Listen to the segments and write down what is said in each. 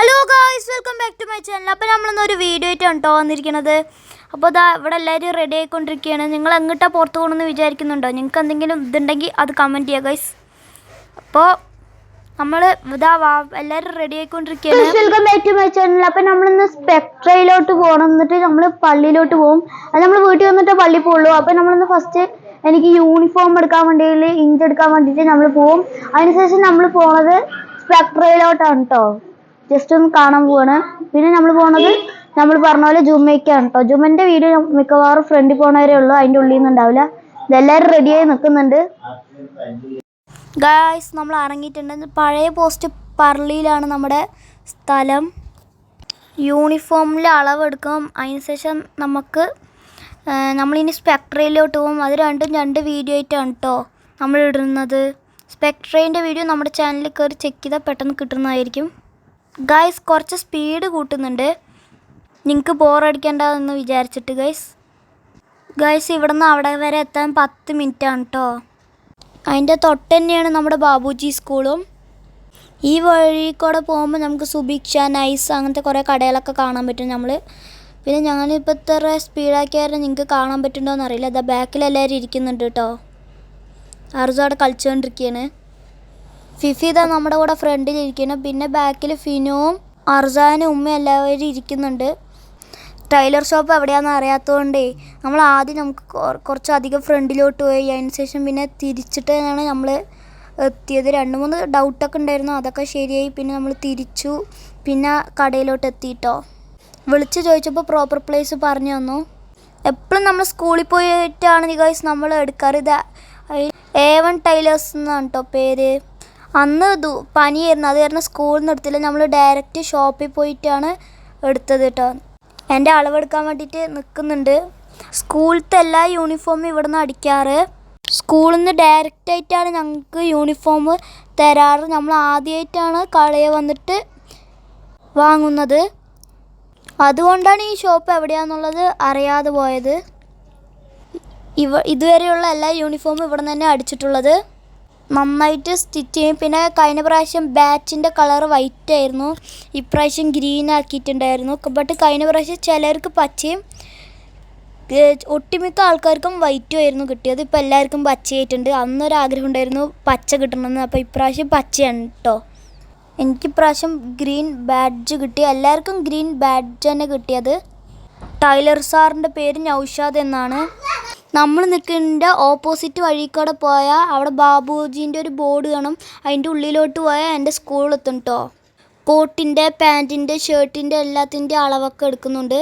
Hello guys welcome back to my channel അപ്പോൾ നമ്മളിന്ന് ഒരു വീഡിയോ ആയിട്ടാണ് കേട്ടോ വന്നിരിക്കുന്നത്. അപ്പോൾ ഇതാ ഇവിടെ എല്ലാവരും റെഡി ആയിക്കൊണ്ടിരിക്കുകയാണ്. നിങ്ങൾ എങ്ങോട്ടാണ് പുറത്ത് പോകണമെന്ന് വിചാരിക്കുന്നുണ്ടോ? നിങ്ങൾക്ക് എന്തെങ്കിലും ഇതുണ്ടെങ്കിൽ അത് കമന്റ് ചെയ്യുക ഗൈസ് അപ്പോൾ നമ്മൾ ഇതാ എല്ലാവരും റെഡി ആയിക്കൊണ്ടിരിക്കുകയാണ്. Welcome back to my channel അപ്പൊ നമ്മളിന്ന് സ്പെക്ട്രയിലോട്ട് പോകണം എന്നിട്ട് നമ്മൾ പള്ളിയിലോട്ട് പോകും അത് നമ്മൾ വീട്ടിൽ വന്നിട്ട് പള്ളി പോകുള്ളൂ അപ്പൊ നമ്മളിന്ന് ഫസ്റ്റ് എനിക്ക് യൂണിഫോം എടുക്കാൻ വേണ്ടി ഇഞ്ച് എടുക്കാൻ വേണ്ടിയിട്ട് നമ്മൾ പോകും അതിനുശേഷം നമ്മൾ പോണത് സ്പെക്ട്രയിലോട്ടാണ് കേട്ടോ ജസ്റ്റ് ഒന്ന് കാണാൻ പോവാണ്. പിന്നെ നമ്മൾ പോണത് നമ്മൾ പറഞ്ഞ പോലെ ജുമ്മയ്ക്കാണ് കേട്ടോ ജുമ്മന്റെ വീഡിയോ മിക്കവാറും ഫ്രണ്ടിൽ പോണവരേ ഉള്ളൂ. അതിന്റെ ഉള്ളിൽ നിന്ന് ഉണ്ടാവില്ല ഇതെല്ലാവരും റെഡിയായി നിൽക്കുന്നുണ്ട് ഗായ്സ് നമ്മൾ ഇറങ്ങിയിട്ടുണ്ട് പഴയ പോസ്റ്റ് പർളിയിലാണ് നമ്മുടെ സ്ഥലം. യൂണിഫോമിലെ അളവെടുക്കും. അതിനുശേഷം നമുക്ക് നമ്മളിനി സ്പെക്ട്രയിലോട്ട് പോകും. അത് രണ്ടും രണ്ട് വീഡിയോ ആയിട്ടാണ് കേട്ടോ നമ്മൾ ഇടുന്നത് സ്പെക്ട്രേന്റെ വീഡിയോ നമ്മുടെ ചാനലിൽ കയറി ചെക്ക് ചെയ്താൽ പെട്ടെന്ന് കിട്ടുന്നതായിരിക്കും. ഗായ്സ് കുറച്ച് സ്പീഡ് കൂട്ടുന്നുണ്ട്. നിങ്ങൾക്ക് ബോറടിക്കേണ്ടതെന്ന് വിചാരിച്ചിട്ട് ഗൈസ് ഗൈസ് ഇവിടെ നിന്ന് അവിടെ വരെ എത്താൻ പത്ത് മിനിറ്റ് ആണ് കേട്ടോ അതിന്റെ തൊട്ട് തന്നെയാണ് നമ്മുടെ ബാബുജി സ്കൂളും. ഈ വഴി കൂടെ പോകുമ്പോൾ നമുക്ക് സുഭിക്ഷ നൈസ് അങ്ങനത്തെ കുറേ കടകളൊക്കെ കാണാൻ പറ്റും നമ്മൾ പിന്നെ ഞങ്ങളിപ്പോൾ ഇത്ര സ്പീഡാക്കിയാലും നിങ്ങൾക്ക് കാണാൻ പറ്റുന്നുണ്ടോ എന്നറിയില്ല അതാ ബാക്കിൽ എല്ലാവരും ഇരിക്കുന്നുണ്ട് കേട്ടോ അർജു അവിടെ കളിച്ചുകൊണ്ടിരിക്കുകയാണ് ഫിഫി ഇതാ നമ്മുടെ കൂടെ ഫ്രണ്ടിൽ ഇരിക്കുന്നു. പിന്നെ ബാക്കിൽ ഫിനുവും അർജാനും ഉമ്മയും എല്ലാവരും ഇരിക്കുന്നുണ്ട്. ടൈലർ ഷോപ്പ് എവിടെയാണെന്ന് അറിയാത്തതുകൊണ്ടേ നമ്മൾ ആദ്യം നമുക്ക് കുറച്ചധികം ഫ്രണ്ടിലോട്ട് പോയി. അതിന് ശേഷം പിന്നെ തിരിച്ചിട്ടാണ് നമ്മൾ എത്തിയത്. രണ്ട് മൂന്ന് ഡൗട്ടൊക്കെ ഉണ്ടായിരുന്നു. അതൊക്കെ ശരിയായി. പിന്നെ നമ്മൾ തിരിച്ചു. പിന്നെ കടയിലോട്ട് എത്തിയിട്ടോ വിളിച്ച് ചോദിച്ചപ്പോൾ പ്രോപ്പർ പ്ലേസ് പറഞ്ഞു തന്നു. എപ്പോഴും നമ്മൾ സ്കൂളിൽ പോയിട്ടാണ് ഗൈസ് നമ്മൾ എടുക്കാറ്. ഇത് എ വൺ ടൈലേഴ്സ് എന്നാണ് കേട്ടോ പേര്. അന്ന് ദു പനിയായിരുന്നു. അത് കാരണം സ്കൂളിൽ നിന്ന് എടുത്തില്ല നമ്മൾ ഡയറക്റ്റ് ഷോപ്പിൽ പോയിട്ടാണ് എടുത്തത് കേട്ടോ എന്റെ അളവെടുക്കാൻ വേണ്ടിയിട്ട് നിൽക്കുന്നുണ്ട് സ്കൂളിലത്തെ എല്ലാ യൂണിഫോമും ഇവിടെ നിന്ന് അടിക്കാറ്. സ്കൂളിൽ നിന്ന് ഡയറക്റ്റായിട്ടാണ് ഞങ്ങൾക്ക് യൂണിഫോം തരാറ്. നമ്മൾ ആദ്യമായിട്ടാണ് കളയെ വന്നിട്ട് വാങ്ങുന്നത്. അതുകൊണ്ടാണ് ഈ ഷോപ്പ് എവിടെയാണെന്നുള്ളത് അറിയാതെ പോയത്. ഇവ ഇതുവരെയുള്ള എല്ലാ യൂണിഫോമും ഇവിടെ നിന്ന് തന്നെ അടിച്ചിട്ടുള്ളത്. നന്നായിട്ട് സ്റ്റിച്ച് ചെയ്യും. പിന്നെ കഴിഞ്ഞ പ്രാവശ്യം ബാറ്റിന്റെ കളർ വൈറ്റ് ആയിരുന്നു. ഇപ്രാവശ്യം ഗ്രീൻ ആക്കിയിട്ടുണ്ടായിരുന്നു. ബട്ട് കഴിഞ്ഞ പ്രാവശ്യം ചിലർക്ക് പച്ചയും ഒട്ടുമിക്ക ആൾക്കാർക്കും വൈറ്റും ആയിരുന്നു കിട്ടിയത്. ഇപ്പോൾ എല്ലാവർക്കും പച്ചയായിട്ടുണ്ട്. അന്നൊരു ആഗ്രഹം ഉണ്ടായിരുന്നു പച്ച കിട്ടണമെന്ന്. അപ്പോൾ ഇപ്രാവശ്യം പച്ചയാണ് കേട്ടോ എനിക്ക് ഇപ്രാവശ്യം ഗ്രീൻ ബാഡ്ജ് കിട്ടി. എല്ലാവർക്കും ഗ്രീൻ ബാഡ്ജ് തന്നെ കിട്ടിയത്. ടൈലർ സാറിന്റെ പേര് നൗഷാദ് എന്നാണ്. നമ്മൾ നിൽക്കുന്നതിന്റെ ഓപ്പോസിറ്റ് വഴി കൂടെ പോയാൽ അവിടെ ബാബുജീന്റെ ഒരു ബോർഡ് കാണും. അതിന്റെ ഉള്ളിലോട്ട് പോയാൽ എന്റെ സ്കൂളിലെത്തും കേട്ടോ കോട്ടിന്റെ പാന്റിന്റെ ഷർട്ടിന്റെ എല്ലാത്തിന്റെ അളവൊക്കെ എടുക്കുന്നുണ്ട്.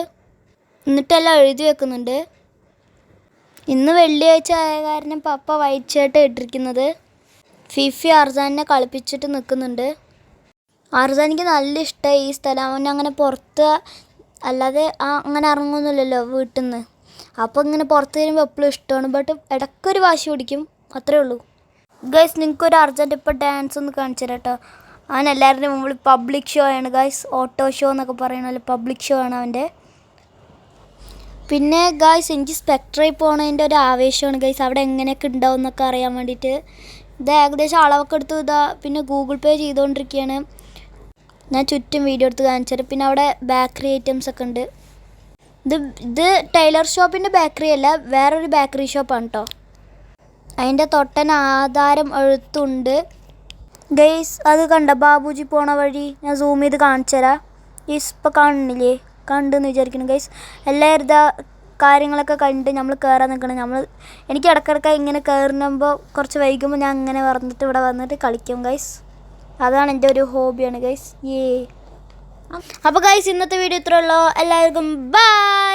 എന്നിട്ടെല്ലാം എഴുതി വെക്കുന്നുണ്ട്. ഇന്ന് വെള്ളിയാഴ്ച ആയ കാരണം പപ്പ വൈറ്റ് ഷർട്ട് ഇട്ടിരിക്കുന്നത്. ഫിഫി അർജാനിനെ കളിപ്പിച്ചിട്ട് നിൽക്കുന്നുണ്ട്. അർജാനിക്ക് നല്ല ഇഷ്ടമായി ഈ സ്ഥലം. അവൻ അങ്ങനെ പുറത്ത് അല്ലാതെ അങ്ങനെ ഇറങ്ങുന്നില്ലല്ലോ വീട്ടിൽ നിന്ന് അപ്പോൾ ഇങ്ങനെ പുറത്ത് വരുമ്പോൾ എപ്പോഴും ഇഷ്ടമാണ്. ബട്ട് ഇടയ്ക്കൊരു വാശി പിടിക്കും. അത്രേ ഉള്ളൂ. ഗൈസ് നിങ്ങൾക്കൊരു അർജന്റ് ഇപ്പോൾ ഡാൻസ് ഒന്ന് കാണിച്ചു തരാം കേട്ടോ അവൻ എല്ലാവരുടെയും മുമ്പിൽ പബ്ലിക് ഷോ ആണ്. ഗൈസ് ഓട്ടോ ഷോ എന്നൊക്കെ പറയണ പോലെ പബ്ലിക് ഷോ ആണ് അവന്റെ. പിന്നെ ഗൈസ് എനിക്ക് സ്പെക്ട്രയിൽ പോണതിന്റെ ഒരു ആവേശമാണ്. ഗൈസ് അവിടെ എങ്ങനെയൊക്കെ ഉണ്ടാവും എന്നൊക്കെ അറിയാൻ വേണ്ടിയിട്ട്. ഇത് ഏകദേശം അളവൊക്കെ എടുത്തു. ഇതാ പിന്നെ ഗൂഗിൾ പേ ചെയ്തുകൊണ്ടിരിക്കുകയാണ്. ഞാൻ ചുറ്റും വീഡിയോ എടുത്ത് കാണിച്ചത് പിന്നെ അവിടെ ബേക്കറി ഐറ്റംസ് ഒക്കെ ഉണ്ട്. ഇത് ഇത് ടൈലർ ഷോപ്പിന്റെ ബേക്കറി അല്ല വേറൊരു ബേക്കറി ഷോപ്പാണ് കേട്ടോ അതിന്റെ തൊട്ടൻ ആധാരം എഴുത്തുണ്ട്. ഗെയ്സ് അത് കണ്ട? ബാബുജി പോണ വഴി ഞാൻ സൂം ചെയ്ത് കാണിച്ചു തരാം. ഗെയ്സ് ഇപ്പം കാണുന്നില്ലേ കണ്ടെന്ന് വിചാരിക്കുന്നു. ഗെയ്സ് എല്ലാവരും കാര്യങ്ങളൊക്കെ കണ്ട് നമ്മൾ കയറാൻ നിൽക്കണം. നമ്മൾ എനിക്ക് ഇടക്കിടക്ക് ഇങ്ങനെ കയറുമ്പോൾ കുറച്ച് വൈകുമ്പോൾ ഞാൻ അങ്ങനെ വന്നിട്ട് ഇവിടെ വന്നിട്ട് കളിക്കും ഗൈസ് അതാണ് എന്റെ ഒരു ഹോബിയാണ് ഗൈസ് ഏ അപ്പോൾ ഗൈസ് ഇന്നത്തെ വീഡിയോ ഇത്രയുള്ളൂ എല്ലാവർക്കും ബൈ